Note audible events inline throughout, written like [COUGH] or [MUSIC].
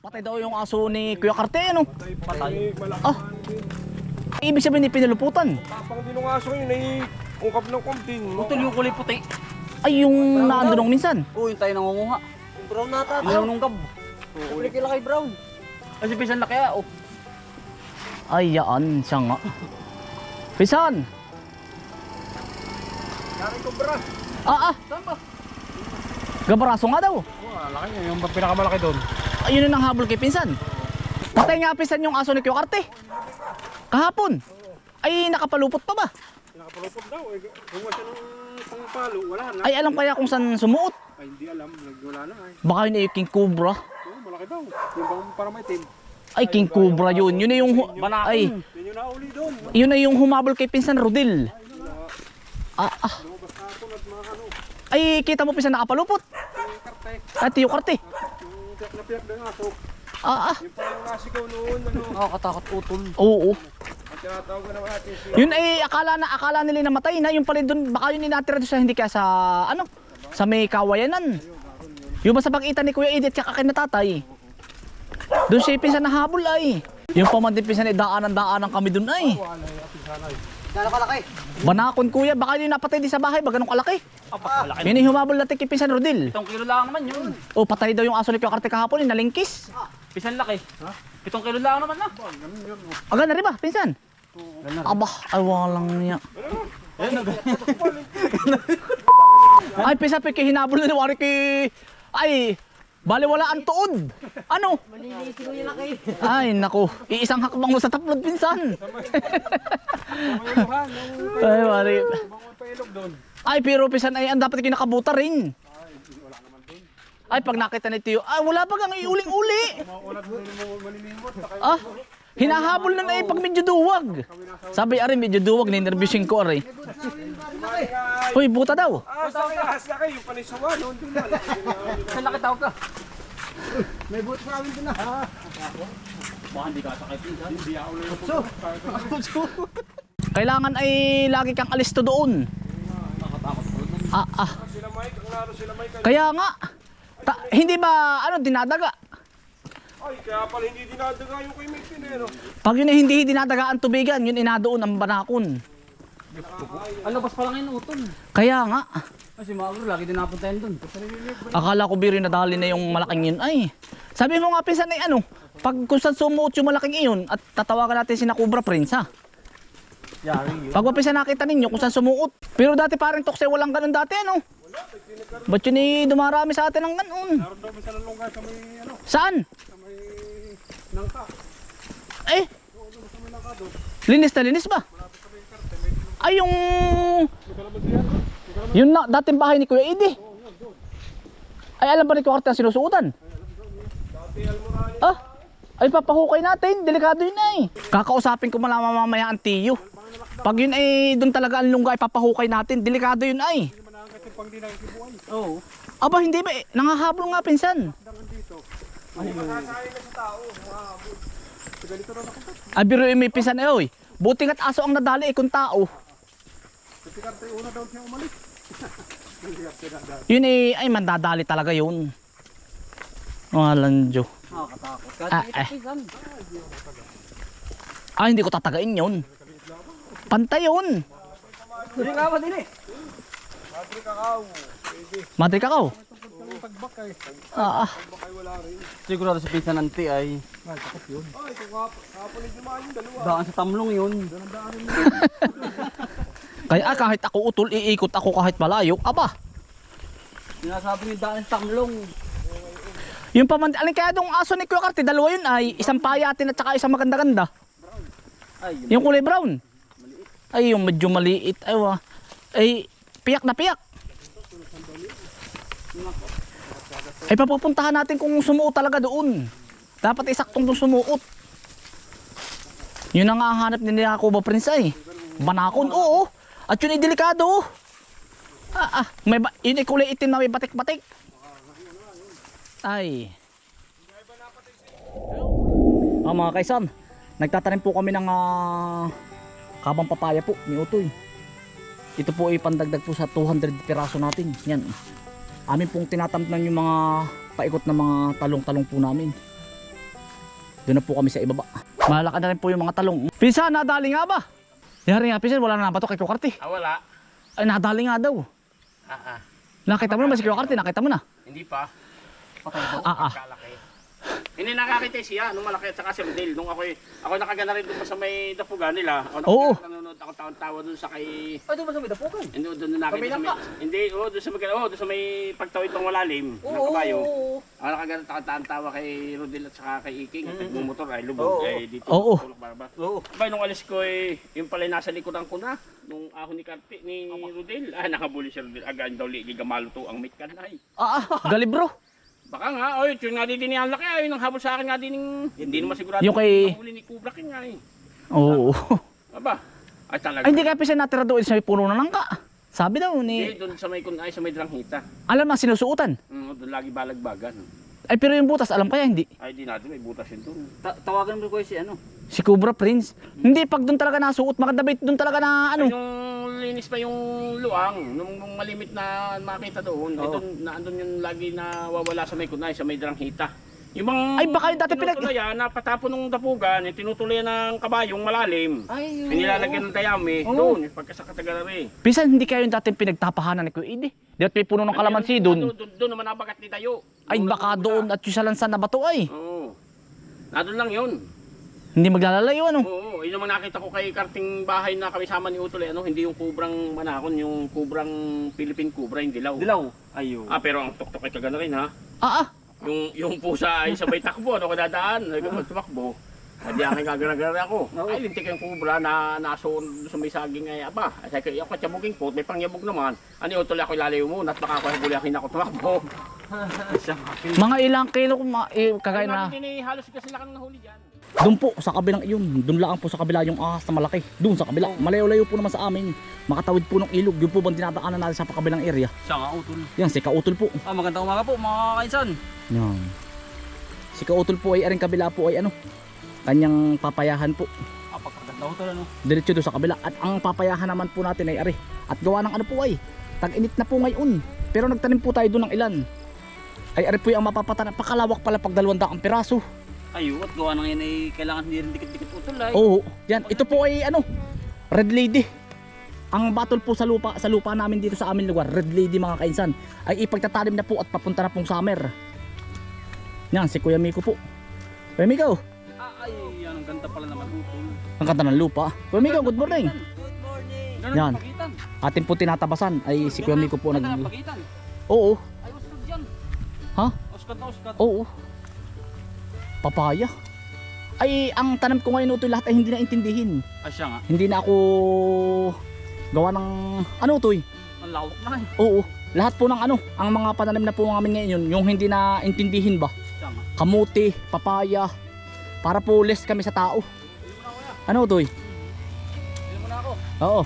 Patay daw yung aso ni Kuya Karte, ano? Patay. Ah, ibig sabihin ni pinaluputan. Tapang din ng aso yun ay ungkap ng kumpin. Utol yung kulay puti. Ay, yung naandunong minsan. Oo, yung tayo nangunguha. Brown nata. Yung nunggab. Uli kila kay Brown. Kasi pisan na kaya, oh. Ay, yan, siya nga. Pisan! Yari ko bra. Ah, ah! Gabaraso nga daw. Oh, laki niya. Yung pinakamalaki doon. Ayun na ang habol kay Pinsan. Patay nga Pinsan yung aso ni Kuya Karte. Kahapon. Ay, nakapalupot pa ba? Pinakapalupot daw. Eh, kung siya ng pangpalo, wala na. Ay, alam kaya kung saan sumuot. Ay, hindi alam. Wala na ay. Baka yun ay King Cobra. Oo, malaki daw. Yung bang para may team. Ay, King Cobra yun. Yun na yung... Ay, Yun yung nauli doon. yun na yung humabol kay Pinsan Rodil. Ah, ah. Ay, kita mo Pinsan nakapalupot. At yung Karte. Yung tiyak na piyak ng aso. Ah, ah. Yung parang nasigaw noon. Ano. Nakakatakot utol. Oo. Ang tinatawag na naman natin siya. Yun ay akala na akala nila namatay na yung pala doon baka yun inatira doon sa hindi kaya sa ano sa may kawayanan. Yung ba sa pagkita ni Kuya Edith tsaka kay na tatay. Doon siya pinsan na habol ay. Yung pamandin pinsan ay daanan daanan kami doon ay. Gano'ng kalaki? Banakon kuya baka yun napatay di sa bahay ba ganun kalaki. Apa, malaki. Yun ay humabol natin kay pinsan Rodil. Pitong kilo lang naman yun. O patay daw yung aso ni Kuya Karte kahapon yung nalingkis. Pisan laki. Ha? Pitong kilo lang naman na. Aga na rin ba pinsan? Aba, ay walang niya. ay, pa kay hinabol na ni Wari kay... Ay, bali wala ang tuod. Ano? Malilisin mo yung laki. Ay, nako. Iisang hakbang mo sa taplod, pinsan. [LAUGHS] Ay, doon. Ay, pero pinsan ay ang dapat kinakabuta rin. Ay, pag nakita ni Tiyo, ay, wala pa kang iuling-uli. Ah, hinahabol na na eh pag medyo duwag. Sabi, ari, medyo duwag, ninervyusin ko, ari. Uy, buta daw. Ah, sa akin, ahas [LAUGHS] laki. Yung panisawa noon doon. Pisan laki tawag ka. May buot sa amin din na. Baka hindi ka sakay pisan. Hindi ako lang yung Kailangan ay lagi kang alisto doon. Ah, ah. Sila Mike. Kaya nga, ta- hindi ba, ano, dinadaga? Ay, kaya pala hindi dinadaga yung kay Mike din eh, no? Pag yun ay hindi dinadaga ang tubigan, yun inadoon ang banakon. Ang labas pa lang yun utol. Kaya nga, Kasi maagro, lagi din napunta yun dun. akala ko biro nadali na yung malaking yun. Ay, sabi mo nga pinsan ay ano, pag kung saan sumuot yung malaking iyon at tatawagan natin si na Cobra Prince ha. Yari yun. Pag mapisa nakita ninyo kung saan sumuot. Pero dati parang tokse walang ganun dati ano. Ba't yun eh dumarami sa atin ng ganun? Naroon daw sa lalongga sa may, ano, Saan? sa may nangka. Eh, linis na linis ba? Ay, yung... Yun na, dating bahay ni Kuya Edi. Ay, alam ba ni Kuya ang sinusuotan? Ah, ay papahukay natin. Delikado yun ay. Kakausapin ko malaman mamaya ang tiyo. Pag yun ay doon talaga ang lungga ay papahukay natin. Delikado yun ay. Oo. Aba, hindi ba? Eh, nangahabol nga pinsan. Ay, biro yung may pinsan eh, oy. Buti nga't aso ang nadali eh kung tao. [LAUGHS] Yun eh, ay mandadali talaga yun. Mga lanjo. Nakakatakot. Ah, eh. Ah, hindi ko tatagain yun. Pantay yun. Hindi ka ba din eh. Madre kakao. Ah, ah. Sigurado sa pinsan nanti ay daan sa tamlong yun. [LAUGHS] Kaya ah, kahit ako utol, iikot ako kahit malayo. Aba, Sinasabi ni daan tamlong. yung pamand... Alin kaya dong aso ni Kuya Karte, dalawa yun ay isang payatin at saka isang maganda-ganda. Ay, yun. Yung kulay brown. Ay, yung medyo maliit. Ay, wa. Ay, piyak na piyak. Ay, papupuntahan natin kung sumuot talaga doon. Dapat isaktong doon sumuot. Yun ang hahanap ni Jacobo Prince ay. Banakon, oo. At yun ay delikado. Ah, ah. May ba- yun ay kulay itim na may batik-batik. Ay. Ah, mga kaisan, nagtatanim po kami ng ah, kabang papaya po ni Utoy. Ito po ay pandagdag po sa 200 piraso natin. Yan. Amin pong tinatamnan yung mga paikot na mga talong-talong po namin. Doon na po kami sa ibaba. Malaki na rin po yung mga talong. Pinsan, nadali nga ba? Yari nga, pinsan, wala na napatok kay Kukarte. Ah, wala. Ay, nadali nga daw. Ah, ah. Nakita mo na ba si Kukarte? Nakita mo na? Hindi pa. Ah, ah. Hindi nakakita siya nung malaki at saka si Rodel. Nung ako ako nakagana rin doon sa may dapugan nila. Ako Oo. nanonood ako taon-tawa doon sa kay Ay, doon ba sa may dapukan? hindi doon na nakita sa may, hindi oh doon sa may oh, doon sa may pagtawid pang malalim ng kabayo. Ako nakagana taon-tawa kay Rodel at saka kay Iking at nagmumotor ay lubog ay dito. Oo. Tulok barba. Oo. Abay, nung alis ko eh, yung pala nasa likodan ko na, nung ahon ni Karpi, ni Rodel, ah, nakabuli si Rodel, agaan daw li, gigamalo to ang meat kan ay. Ah, ah, galibro. Baka nga, oy, yun nga din ang laki, ay, nang habol sa akin nga din, yung- hindi naman sigurado. Yung kay- Ang huli ni Kubra King nga eh. Oo. [LAUGHS] Aba, ay talaga. Ay, hindi kaya pinsan natira doon sa may puno na langka. Sabi daw Hindi, ni... doon sa may kunay, sa may dranghita. Alam na sinusuotan. Mm, doon lagi balagbagan. Ay, pero yung butas, alam kaya hindi. Ay, di natin, may butas yun doon. Ta- tawagan mo ko si ano. Si Cobra Prince. Hindi, pag doon talaga nasuot, maganda ba doon talaga na Ay, ano? nung linis pa yung luang, nung, nung malimit na makita doon, ay Oo. doon, na, doon yung lagi na wawala sa may kunay, sa may dranghita. Yung mga Ay, baka yung dati pinag- tinutulayan, na patapon ng dapugan, yung tinutulayan ng kabayong malalim. Ay, Yung nilalagyan ng dayami, Oo. doon, yung pagkasakatagal rin. Pinsan, hindi kayo yung dating pinagtapahanan ni Kuya Ide. Di at may puno ng kalamansi doon. Doon, doon naman nabagat ni Tayo. Ay, baka doon at yung sa lansan na bato ay. Oo. Nandun lang yun. Hindi maglalalayo ano. Oo, yun naman nakita ko kay karting bahay na kami sama ni Utol, eh, ano, hindi yung kubrang manakon, yung kubrang Philippine Cobra, yung dilaw. Dilaw. Ayo. Ah, pero ang tuktok ay kagana rin ha. Ah, ah. Yung yung pusa ay sabay takbo, ano ay kapag tumakbo. Hindi aking gagana ako. Ay, lintik yung kubra na nasoon sa may saging ay aba. Ay, sabi ko, ako tsabugin po, may pangyabog naman. Ano utol ako lalayo muna at baka ako huli ako tumakbo. [LAUGHS] Mga ilang kilo kung ma- eh, kagaya Ay, na. eh, halos kasi laki ng nahuli dyan. Doon po sa kabilang iyon. Doon lang po sa kabila yung ahas na malaki. Doon sa kabila. Malayo-layo po naman sa amin. Makatawid po ng ilog. Yun po bang dinadaanan natin sa kabilang area. Siya nga, utol. Yan, si Kautol po. Ah, magandang umaga po mga kainsan. Yan. Si Kautol po ay aring kabila po ay ano. Kanyang papayahan po. Ah, pagkaganda utol ano. Diretso doon sa kabila. At ang papayahan naman po natin ay ari. At gawa ng ano po ay. Tag-init na po ngayon. Pero nagtanim po tayo doon ng ilan. Ay ari po yung mapapatanan. Pakalawak pala pag dalawang daang piraso. Ayo, at gawa ng yan ay kailangan hindi rin dikit-dikit utol ay. Oo. Yan. Ito po ay ano. Red Lady. Ang battle po sa lupa sa lupa namin dito sa amin lugar, Red Lady mga kainsan, ay ipagtatanim na po at papunta na pong summer. Yan, si Kuya Miko po. Kuya Miko, ay, yan ang ganda pala naman utol. ang kanta ng lupa. Kuya Miko, good morning. Good morning. Ganun Yan. pagitan. Atin po tinatabasan ay si Kuya Miko po nag... Ganda ang pagitan. Oo, Ay, uskat dyan. Ha? Uskat na uskat. oo. Papaya. Ay, ang tanam ko ngayon ito lahat ay hindi na intindihin. Ah, siya nga. Hindi na ako gawa ng ano to eh. Ang lawak na eh. Oo. Lahat po ng ano, ang mga pananim na po namin ngayon, yung hindi na intindihin ba? Siya nga. Kamuti, papaya, para po less kami sa tao. Ano to eh? Bili mo na ako. Oo.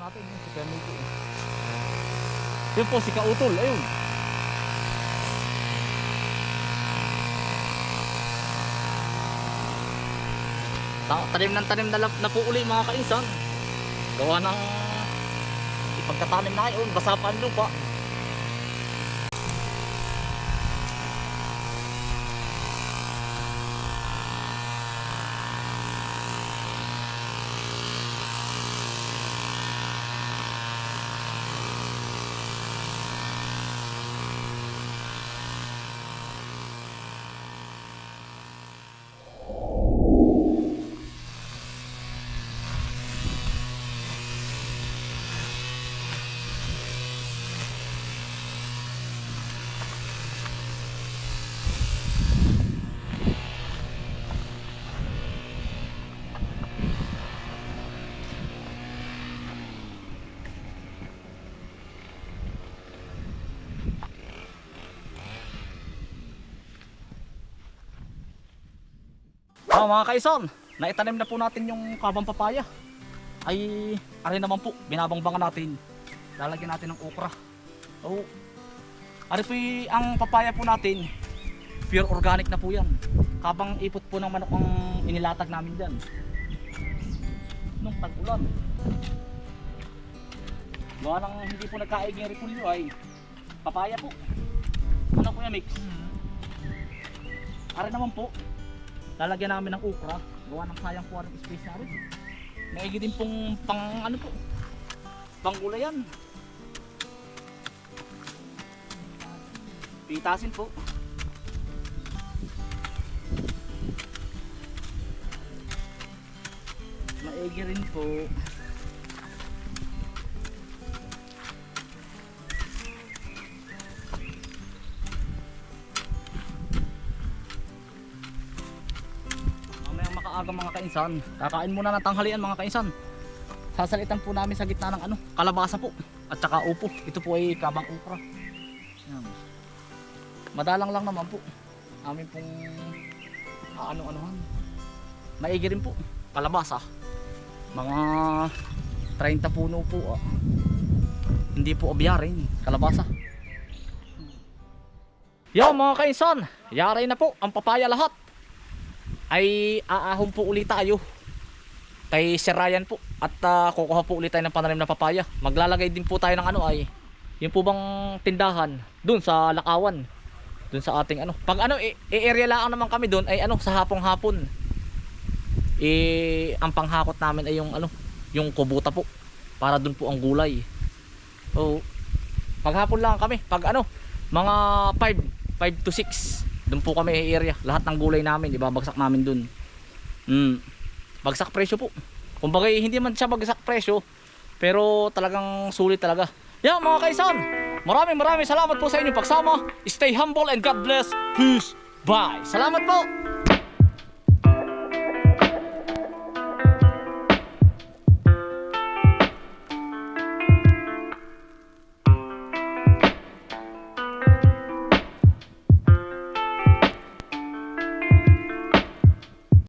Natin yung si Kamiko eh. Yun po si Kautol, ayun. Ta- Tanim ng tanim na, na po uli mga kainsan. Gawa ng ipagtatanim na ngayon, basa pa ang lupa. Ah, mga kaison, naitanim na po natin yung kabang papaya. Ay, ari naman po, binabangbangan natin. Lalagyan natin ng okra. Oh. Ari po ang papaya po natin. Pure organic na po yan. Kabang ipot po ng manok ang inilatag namin dyan. Nung tag-ulan. Gawa nang hindi po nagkaig yung repulyo ay papaya po. Ano po yung mix? Ari naman po, lalagyan namin ng okra. Gawa ng sayang ang space namin. Maigi din pong pang ano po, pang gulayan. Pitasin po. Maigi rin po. Makaaga mga kainsan. Kakain muna ng tanghalian mga kainsan. Sasalitan po namin sa gitna ng ano, kalabasa po. At saka upo. Ito po ay kabang ukra. Yan. Madalang lang naman po. Amin pong ano-anuhan. Maigi rin po. Kalabasa. Mga 30 puno po. ah. Hindi po obyarin. Kalabasa. Yo mga kainsan, yari na po ang papaya lahat ay aahon po ulit tayo. Kay Sir Ryan po. At ah, kukuha po ulit tayo ng pananim na papaya. Maglalagay din po tayo ng ano ay yung po bang tindahan? Dun sa Lakawan. Dun sa ating ano. Pag ano i-area lang naman kami dun ay ano sa hapong hapon eh ang panghakot namin ay yung ano yung kubuta po. Para dun po ang gulay. So paghapon lang kami. Pag ano mga 5 5 to 6 doon po kami area. Lahat ng gulay namin ibabagsak namin doon. Mm. bagsak presyo po. Kumbaga eh, hindi man siya bagsak presyo pero talagang sulit talaga. Yan mga kaisan! Maraming maraming salamat po sa inyong pagsama stay humble and God bless. Peace. Bye. Salamat po